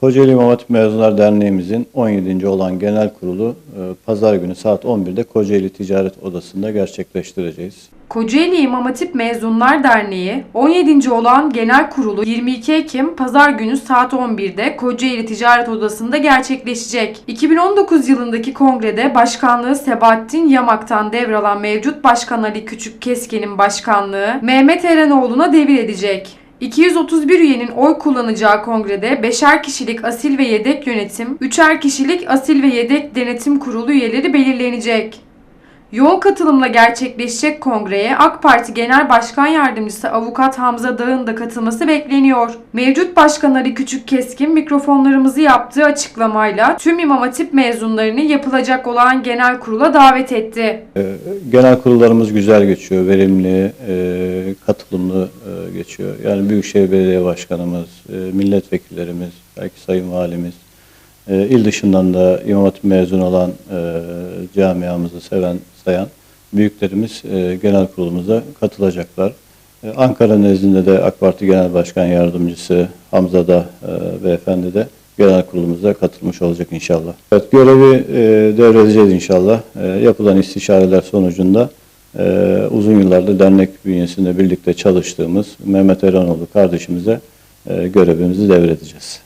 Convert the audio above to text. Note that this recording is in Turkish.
Kocaeli İmam Hatip Mezunlar Derneğimizin 17. olan genel kurulu e, pazar günü saat 11'de Kocaeli Ticaret Odası'nda gerçekleştireceğiz. Kocaeli İmam Hatip Mezunlar Derneği 17. olan genel kurulu 22 Ekim Pazar günü saat 11'de Kocaeli Ticaret Odası'nda gerçekleşecek. 2019 yılındaki kongrede başkanlığı Sebahattin Yamak'tan devralan mevcut başkan Ali Küçük Keskin'in başkanlığı Mehmet Erenoğlu'na devredecek. 231 üyenin oy kullanacağı kongrede beşer kişilik asil ve yedek yönetim, üçer kişilik asil ve yedek denetim kurulu üyeleri belirlenecek. Yoğun katılımla gerçekleşecek kongreye AK Parti Genel Başkan Yardımcısı Avukat Hamza Dağ'ın da katılması bekleniyor. Mevcut Başkan Ali Küçük Keskin mikrofonlarımızı yaptığı açıklamayla tüm İmam Hatip mezunlarını yapılacak olan genel kurula davet etti. E, Genel kurullarımız güzel geçiyor, verimli, e, katılımlı e, geçiyor. Yani Büyükşehir Belediye Başkanımız, e, milletvekillerimiz, belki Sayın Valimiz, e, il dışından da İmam Hatip mezun olan e, camiamızı seven, sayan büyüklerimiz e, genel kurulumuza katılacaklar. E, Ankara nezdinde de AK Parti Genel Başkan Yardımcısı Hamza da e, beyefendi de genel kurulumuza katılmış olacak inşallah. Evet, görevi e, devredeceğiz inşallah. E, yapılan istişareler sonucunda e, uzun yıllardır dernek bünyesinde birlikte çalıştığımız Mehmet Eranoğlu kardeşimize e, görevimizi devredeceğiz.